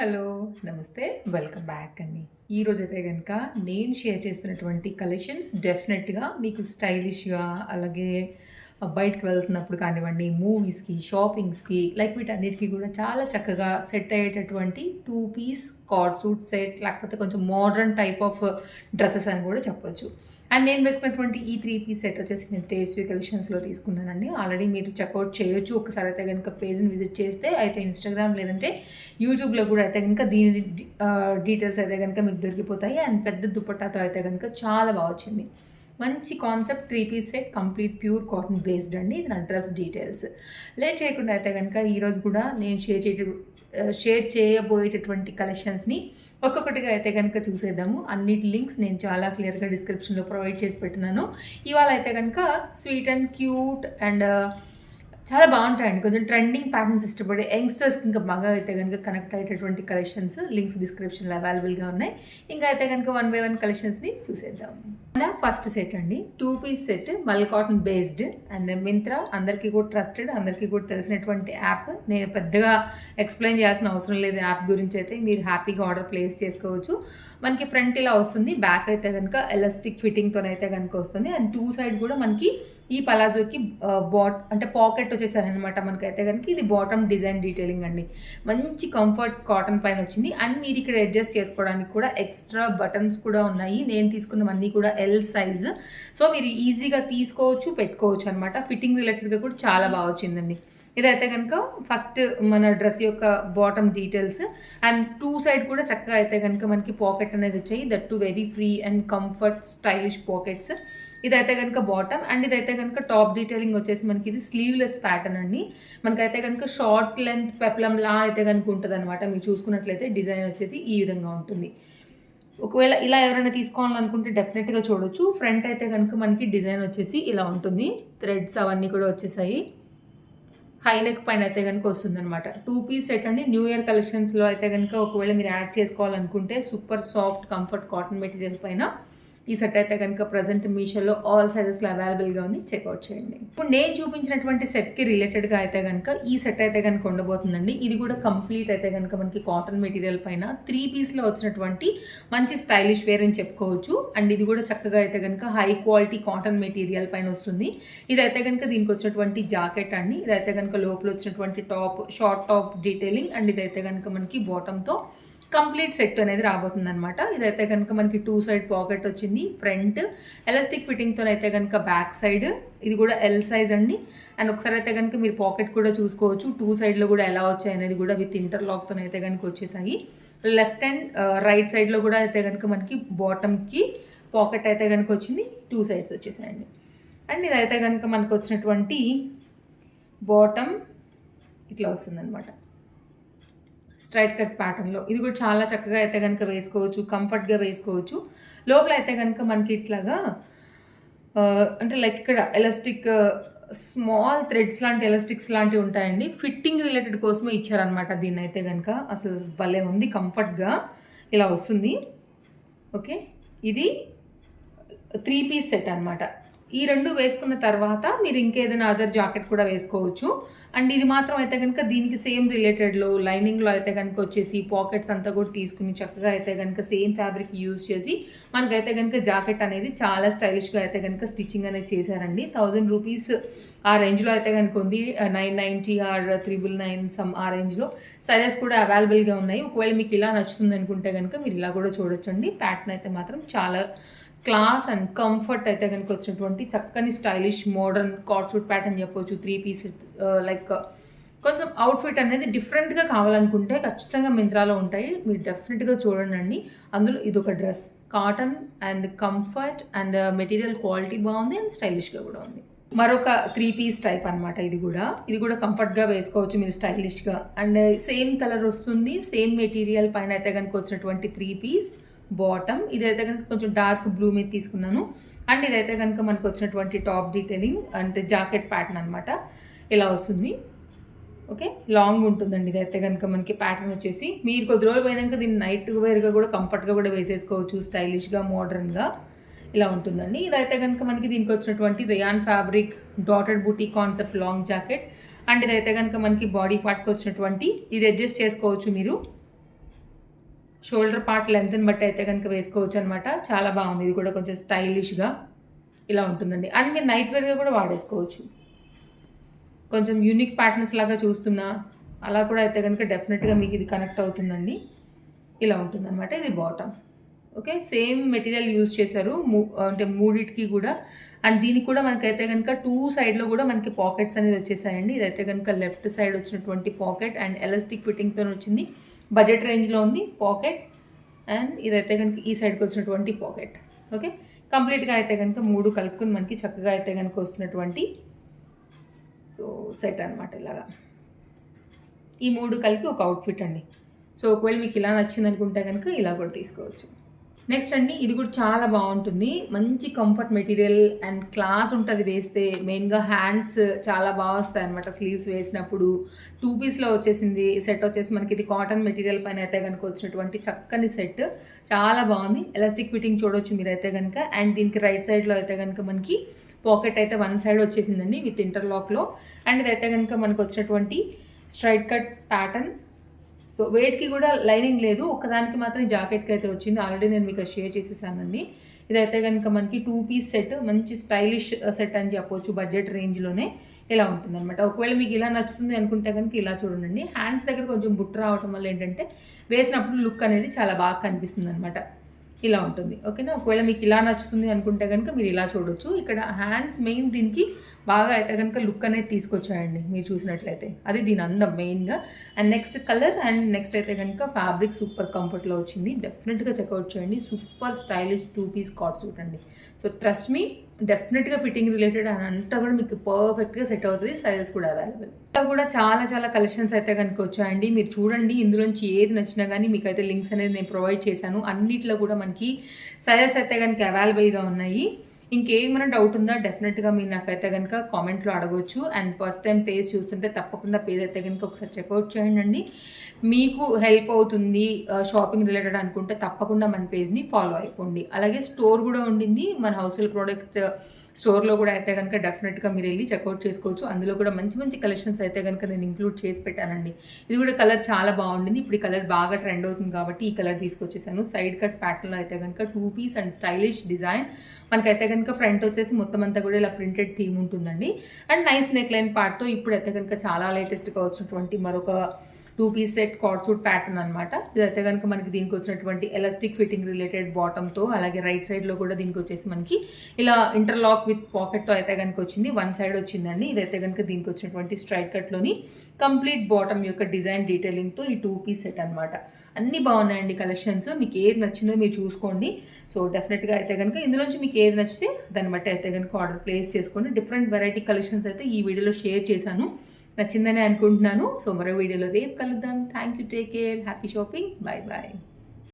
Hello నమస్తే welcome back అండి. ఈరోజు అయితే కనుక నేను షేర్ చేస్తున్నటువంటి కలెక్షన్స్ డెఫినెట్గా మీకు స్టైలిష్గా అలాగే బయటకు వెళ్తున్నప్పుడు కానివ్వండి మూవీస్కి షాపింగ్స్కి లైక్ వీటన్నిటికీ కూడా చాలా చక్కగా సెట్ అయ్యేటటువంటి two piece co-ord suit set లేకపోతే కొంచెం మోడర్న్ టైప్ ఆఫ్ డ్రెస్సెస్ అని కూడా చెప్పొచ్చు. అండ్ నేను వేసుకున్నటువంటి ఈ త్రీ పీస్ సెట్ వచ్చేసి నేను తేజస్వి కలెక్షన్స్లో తీసుకున్నానండి. ఆల్రెడీ మీరు చెక్అవుట్ చేయొచ్చు. ఒకసారి అయితే కనుక పేజ్ని విజిట్ చేస్తే అయితే ఇన్స్టాగ్రామ్ లేదంటే యూట్యూబ్లో కూడా అయితే కనుక దీని డీటెయిల్స్ అయితే కనుక మీకు దొరికిపోతాయి. అండ్ పెద్ద దుపట్టాతో అయితే కనుక చాలా బాగా వచ్చింది. మంచి concept three piece set complete pure cotton based అండి. నా డ్రెస్ డీటెయిల్స్ లేట్ చేయకుండా అయితే కనుక ఈరోజు కూడా నేను షేర్ చేయ షేర్ చేయబోయేటటువంటి కలెక్షన్స్ని ఒక్కొక్కటిగా అయితే కనుక చూసేద్దాము. అన్నిటి లింక్స్ నేను చాలా క్లియర్గా డిస్క్రిప్షన్లో ప్రొవైడ్ చేసి పెట్టినాను ఇవాళ అయితే కనుక స్వీట్ అండ్ క్యూట్ అండ్ చాలా బాగుంటాయండి. కొంచెం ట్రెండింగ్ ప్యాటర్న్స్ ఇష్టపడే యంగ్స్టర్స్కి ఇంకా బాగా అయితే కనుక కనెక్ట్ అయ్యేటటువంటి కలెక్షన్స్ లింక్స్ డిస్క్రిప్షన్లో అవైలబుల్గా ఉన్నాయి. ఇంకా అయితే కనుక వన్ బై వన్ కలెక్షన్స్ని చూసేద్దాం. మన ఫస్ట్ సెట్ అండి. టూ పీస్ సెట్ మల్ కాటన్ బేస్డ్ అండ్ మింత్రా. అందరికీ కూడా ట్రస్టెడ్ అందరికీ కూడా తెలిసినటువంటి యాప్ నేను పెద్దగా ఎక్స్ప్లెయిన్ చేయాల్సిన అవసరం లేదు యాప్ గురించి అయితే. మీరు హ్యాపీగా ఆర్డర్ ప్లేస్ చేసుకోవచ్చు. మనకి ఫ్రంట్ ఇలా వస్తుంది. బ్యాక్ అయితే కనుక ఎలాస్టిక్ ఫిట్టింగ్తో అయితే కనుక వస్తుంది. అండ్ టూ సైడ్ కూడా మనకి ఈ పలాజోకి బాట్ అంటే పాకెట్ వచ్చేసారనమాట మనకైతే కనుక ఇది బాటమ్ డిజైన్ డీటెయిలింగ్ అండి. మంచి కంఫర్ట్ కాటన్ పైన వచ్చింది. అండ్ మీరు ఇక్కడ అడ్జస్ట్ చేసుకోవడానికి కూడా ఎక్స్ట్రా బటన్స్ కూడా ఉన్నాయి. నేను తీసుకున్నవన్నీ కూడా ఎల్ సైజ్ సో మీరు ఈజీగా తీసుకోవచ్చు పెట్టుకోవచ్చు అనమాట ఫిట్టింగ్ రిలేటెడ్గా కూడా చాలా బాగా వచ్చిందండి. ఇదైతే కనుక ఫస్ట్ మన డ్రెస్ యొక్క bottom details and two side కూడా చక్కగా అయితే కనుక మనకి పాకెట్ అనేది వచ్చాయి. That too very free and comfort stylish pockets ఇదైతే కనుక బాటమ్ అండ్ ఇదైతే కనుక టాప్ డీటెయిలింగ్ వచ్చేసి మనకి ఇది స్లీవ్లెస్ ప్యాటర్న్ అండి. మనకైతే కనుక షార్ట్ లెంత్ పెప్లంలా అయితే కనుక ఉంటుంది అనమాట మీరు చూసుకున్నట్లయితే డిజైన్ వచ్చేసి ఈ విధంగా ఉంటుంది. ఒకవేళ ఇలా ఎవరైనా తీసుకోవాలనుకుంటే డెఫినెట్గా చూడొచ్చు. ఫ్రంట్ అయితే కనుక మనకి డిజైన్ వచ్చేసి ఇలా ఉంటుంది. థ్రెడ్స్ అవన్నీ కూడా వచ్చేసాయి. హై నెక్ పైన అయితే కనుక వస్తుంది అనమాట టూ పీస్ సెట్ అండి న్యూ ఇయర్ కలెక్షన్స్లో అయితే కనుక ఒకవేళ మీరు యాడ్ చేసుకోవాలనుకుంటే super soft comfort cotton material పైన ఈ సెట్ అయితే కనుక ప్రజెంట్ మీషోలో ఆల్ సైజెస్లో అవైలబుల్గా ఉంది. చెక్అవుట్ చేయండి. ఇప్పుడు నేను చూపించినటువంటి సెట్కి రిలేటెడ్గా అయితే కనుక ఈ సెట్ అయితే కనుక ఉండబోతుందండి. ఇది కూడా కంప్లీట్ అయితే కనుక మనకి కాటన్ మెటీరియల్ పైన త్రీ పీస్లో వచ్చినటువంటి మంచి స్టైలిష్ వేర్ అని చెప్పుకోవచ్చు. అండ్ ఇది కూడా చక్కగా అయితే కనుక హై క్వాలిటీ కాటన్ మెటీరియల్ పైన వస్తుంది. ఇదైతే కనుక దీనికి వచ్చినటువంటి జాకెట్ అండి. ఇదైతే కనుక లోపల వచ్చినటువంటి top short top detailing and ఇదైతే కనుక మనకి బాటంతో కంప్లీట్ సెట్ అనేది రాబోతుంది అనమాట ఇదైతే కనుక మనకి టూ సైడ్ పాకెట్ వచ్చింది ఫ్రంట్. ఎలాస్టిక్ ఫిట్టింగ్తో అయితే కనుక బ్యాక్ సైడ్. ఇది కూడా ఎల్ సైజ్ అండి. అండ్ ఒకసారి అయితే కనుక మీరు పాకెట్ కూడా చూసుకోవచ్చు. టూ సైడ్లో కూడా ఎలా వచ్చాయి అనేది కూడా విత్ ఇంటర్లాక్తో అయితే కనుక వచ్చేసాయి. లెఫ్ట్ అండ్ రైట్ సైడ్లో కూడా అయితే కనుక మనకి బాటమ్కి పాకెట్ అయితే కనుక వచ్చింది. Two sides వచ్చేసాయండి. అండ్ ఇదైతే కనుక మనకు వచ్చినటువంటి బాటమ్ ఇట్లా వస్తుందన్నమాట. స్ట్రైట్ కట్ ప్యాటర్న్లో. ఇది కూడా చాలా చక్కగా అయితే కనుక వేసుకోవచ్చు కంఫర్ట్గా వేసుకోవచ్చు. లోపల అయితే కనుక మనకి ఇట్లాగా అంటే లైక్ ఇక్కడ ఎలాస్టిక్ స్మాల్ థ్రెడ్స్ లాంటి ఎలాస్టిక్స్ లాంటివి ఉంటాయండి. ఫిట్టింగ్ రిలేటెడ్ కోసమే ఇచ్చారనమాట దీన్ని అయితే కనుక అసలు భలే ఉంది కంఫర్ట్గా ఇలా వస్తుంది. ఓకే? ఇది త్రీ పీస్ సెట్ అనమాట ఈ రెండు వేసుకున్న తర్వాత మీరు ఇంకేదైనా అదర్ జాకెట్ కూడా వేసుకోవచ్చు. అండ్ ఇది మాత్రం అయితే కనుక దీనికి సేమ్ రిలేటెడ్లో లైనింగ్లో అయితే కనుక వచ్చేసి పాకెట్స్ అంతా కూడా తీసుకుని చక్కగా అయితే కనుక సేమ్ ఫ్యాబ్రిక్ యూజ్ చేసి మనకైతే కనుక జాకెట్ అనేది చాలా స్టైలిష్గా అయితే కనుక స్టిచ్చింగ్ అనేది చేశారండి. థౌజండ్ రూపీస్ ఆ రేంజ్లో అయితే కనుక ఉంది. Nine ninety or triple nine some ఆ రేంజ్లో సైజెస్ కూడా అవైలబుల్గా ఉన్నాయి. ఒకవేళ మీకు ఇలా నచ్చుతుంది అనుకుంటే కనుక మీరు ఇలా కూడా చూడొచ్చండి. ప్యాటర్న్ అయితే మాత్రం చాలా క్లాస్ అండ్ కంఫర్ట్ అయితే కనుక వచ్చినటువంటి చక్కని stylish modern co-ord suit pattern చెప్పవచ్చు త్రీ పీస్ లైక్ కొంచెం అవుట్ఫిట్ అనేది డిఫరెంట్గా కావాలనుకుంటే ఖచ్చితంగా మింత్రాలో ఉంటాయి. మీరు డెఫినెట్గా చూడండి అందులో ఇది ఒక dress cotton and comfort and material quality బాగుంది అండ్ స్టైలిష్గా కూడా ఉంది. మరొక త్రీ పీస్ టైప్ అనమాట ఇది కూడా. ఇది కూడా కంఫర్ట్గా వేసుకోవచ్చు మీరు స్టైలిష్గా అండ్ uh, సేమ్ కలర్ వస్తుంది సేమ్ మెటీరియల్ పైన అయితే కనుక వచ్చినటువంటి త్రీ పీస్ బాటమ్ ఇదైతే కనుక కొంచెం డార్క్ బ్లూ మీద తీసుకున్నాను. అండ్ ఇదైతే కనుక మనకు వచ్చినటువంటి టాప్ డీటెయిలింగ్ అంటే జాకెట్ ప్యాటర్న్ అనమాట ఇలా వస్తుంది. ఓకే లాంగ్ ఉంటుందండి. ఇదైతే కనుక మనకి ప్యాటర్న్ వచ్చేసి. మీరు కొద్ది రోజులు పోయినాక దీన్ని నైట్ వేర్గా కూడా కంఫర్ట్గా కూడా వేసేసుకోవచ్చు స్టైలిష్గా మోడర్న్గా ఇలా ఉంటుందండి. ఇదైతే కనుక మనకి దీనికి వచ్చినటువంటి రియాన్ ఫ్యాబ్రిక్ డాటెడ్ బూటీ కాన్సెప్ట్ లాంగ్ జాకెట్ అండ్ ఇదైతే కనుక మనకి బాడీ పార్ట్కి వచ్చినటువంటి ఇది అడ్జస్ట్ చేసుకోవచ్చు మీరు. షోల్డర్ పార్ట్ లెంత్ని బట్టి అయితే కనుక వేసుకోవచ్చు అనమాట చాలా బాగుంది. ఇది కూడా కొంచెం స్టైలిష్గా ఇలా ఉంటుందండి. అండ్ మీరు నైట్ వేర్గా కూడా వాడేసుకోవచ్చు. కొంచెం యూనిక్ ప్యాటర్న్స్ లాగా చూస్తున్నా అలా కూడా అయితే కనుక డెఫినెట్గా మీకు ఇది కనెక్ట్ అవుతుందండి. ఇలా ఉంటుందన్నమాట. ఇది bottom. Okay? Same material use చేశారు. మూ అంటే మూడిటికి కూడా. అండ్ దీనికి కూడా మనకైతే కనుక టూ సైడ్లో కూడా మనకి పాకెట్స్ అనేది వచ్చేసాయండి. ఇదైతే కనుక లెఫ్ట్ సైడ్ వచ్చినటువంటి పాకెట్ అండ్ ఎలాస్టిక్ ఫిట్టింగ్తో వచ్చింది. బడ్జెట్ రేంజ్లో ఉంది పాకెట్. అండ్ ఇదైతే కనుక ఈ సైడ్కి వచ్చినటువంటి పాకెట్. ఓకే? కంప్లీట్గా అయితే కనుక మూడు కలుపుకొని మనకి చక్కగా అయితే కనుక వస్తున్నటువంటి సో సెట్ అనమాట ఇలాగా. ఈ మూడు కలిపి ఒక అవుట్ఫిట్ అండి. సో ఒకవేళ మీకు ఇలా నచ్చింది అనుకుంటే కనుక ఇలా కూడా తీసుకోవచ్చు. నెక్స్ట్ అండి ఇది కూడా చాలా బాగుంటుంది. మంచి కంఫర్ట్ మెటీరియల్ అండ్ క్లాస్ ఉంటుంది వేస్తే మెయిన్గా హ్యాండ్స్ చాలా బాగా వస్తాయి అనమాట స్లీవ్స్ వేసినప్పుడు టూ పీస్లో వచ్చేసింది సెట్ వచ్చేసి మనకి ఇది కాటన్ మెటీరియల్ పైన అయితే కనుక వచ్చినటువంటి చక్కని సెట్ చాలా బాగుంది. ఎలాస్టిక్ ఫిట్టింగ్ చూడొచ్చు మీరైతే కనుక అండ్ దీనికి రైట్ సైడ్లో అయితే కనుక మనకి పాకెట్ అయితే వన్ సైడ్ వచ్చేసిందండి విత్ ఇంటర్లాక్లో అండ్ ఇదైతే కనుక మనకు వచ్చినటువంటి స్ట్రైట్ కట్ ప్యాటర్న్ సో వెయిట్కి కూడా లైనింగ్ లేదు. ఒకదానికి మాత్రం జాకెట్కి అయితే వచ్చింది. ఆల్రెడీ నేను మీకు షేర్ చేసేసానండి ఇదైతే కనుక మనకి టూ పీస్ సెట్ మంచి స్టైలిష్ సెట్ అని చెప్పవచ్చు బడ్జెట్ రేంజ్లోనే ఇలా ఉంటుంది అనమాట ఒకవేళ మీకు ఇలా నచ్చుతుంది అనుకుంటే కనుక ఇలా చూడండి. హ్యాండ్స్ దగ్గర కొంచెం బుట్ట రావటం వల్ల ఏంటంటే వేసినప్పుడు లుక్ అనేది చాలా బాగా కనిపిస్తుంది అనమాట ఇలా ఉంటుంది. ఓకేనా? ఒకవేళ మీకు ఇలా నచ్చుతుంది అనుకుంటే కనుక మీరు ఇలా చూడొచ్చు. ఇక్కడ హ్యాండ్స్ మెయిన్ దీనికి బాగా అయితే కనుక లుక్ అనేది తీసుకొచ్చాయండి మీరు చూసినట్లయితే. అది దీని అందం మెయిన్గా. And next colour and next అయితే కనుక ఫ్యాబ్రిక్ సూపర్ కంఫర్ట్లో వచ్చింది. డెఫినెట్గా చెక్అవుట్ చేయండి. Super stylish two piece co-ord suit అండి. సో ట్రస్ట్ మీ డెఫినెట్గా ఫిట్టింగ్ రిలేటెడ్ అని అంతా కూడా మీకు పర్ఫెక్ట్గా సెట్ అవుతుంది. సైజెస్ కూడా అవైలబుల్ ఇంకా కూడా చాలా చాలా కలెక్షన్స్ అయితే కనుక వచ్చాయండి. మీరు చూడండి ఇందులోంచి ఏది నచ్చినా కానీ మీకు అయితే లింక్స్ అనేది నేను ప్రొవైడ్ చేశాను. అన్నిట్లో కూడా మనకి సైజెస్ అయితే కనుక అవైలబుల్గా ఉన్నాయి. ఇంకేమైనా డౌట్ ఉందా? డెఫినెట్గా మీరు నాకైతే కనుక కామెంట్లో అడగవచ్చు అండ్ ఫస్ట్ టైం పేజ్ చూస్తుంటే తప్పకుండా పేజ్ అయితే కనుక ఒకసారి చెక్అవుట్ చేయండి మీకు హెల్ప్ అవుతుంది uh, షాపింగ్ రిలేటెడ్ అనుకుంటే తప్పకుండా మన పేజ్ని ఫాలో అయిపోండి. అలాగే స్టోర్ కూడా ఉండింది. మన హౌస్ హోల్డ్ ప్రోడక్ట్ స్టోర్లో కూడా అయితే కనుక డెఫినెట్గా మీరు వెళ్ళి చెక్అవుట్ చేసుకోవచ్చు. అందులో కూడా మంచి మంచి కలెక్షన్స్ అయితే కనుక నేను ఇంక్లూడ్ చేసి పెట్టానండి. ఇది కూడా కలర్ చాలా బాగుండింది. ఇప్పుడు ఈ కలర్ బాగా ట్రెండ్ అవుతుంది కాబట్టి ఈ కలర్ తీసుకొచ్చేసాను. సైడ్ కట్ ప్యాటర్న్లో అయితే కనుక two piece and stylish design మనకైతే కనుక ఫ్రంట్ వచ్చేసి మొత్తం అంతా కూడా ఇలా ప్రింటెడ్ థీమ్ ఉంటుందండి. అండ్ నైస్ నెక్ లైన్ పార్ట్తో ఇప్పుడు అయితే కనుక చాలా లేటెస్ట్గా వచ్చినటువంటి మరొక two piece set co-ord suit pattern అనమాట ఇదైతే కనుక మనకి దీనికి వచ్చినటువంటి ఎలాస్టిక్ ఫిట్టింగ్ రిలేటెడ్ బాటమ్తో అలాగే రైట్ సైడ్లో కూడా దీనికి వచ్చేసి మనకి ఇలా ఇంటర్లాక్ విత్ పాకెట్తో అయితే కనుక వచ్చింది. వన్ సైడ్ వచ్చిందండి. ఇదైతే కనుక దీనికి వచ్చినటువంటి స్ట్రైట్ కట్లోని కంప్లీట్ బాటమ్ యొక్క డిజైన్ డీటెయిలింగ్తో ఈ టూ పీస్ సెట్ అనమాట అన్నీ బాగున్నాయండి కలెక్షన్స్ మీకు ఏది నచ్చిందో మీరు చూసుకోండి. సో డెఫినెట్గా అయితే కనుక ఇందులోంచి మీకు ఏది నచ్చితే దాన్ని బట్టి అయితే కనుక ఆర్డర్ ప్లేస్ చేసుకోండి. డిఫరెంట్ వెరైటీ కలెక్షన్స్ అయితే ఈ వీడియోలో షేర్ చేశాను. నచ్చిందని అనుకుంటున్నాను. సో మరో వీడియోలో రేపు కలుద్దాం. Thank you take care happy shopping bye bye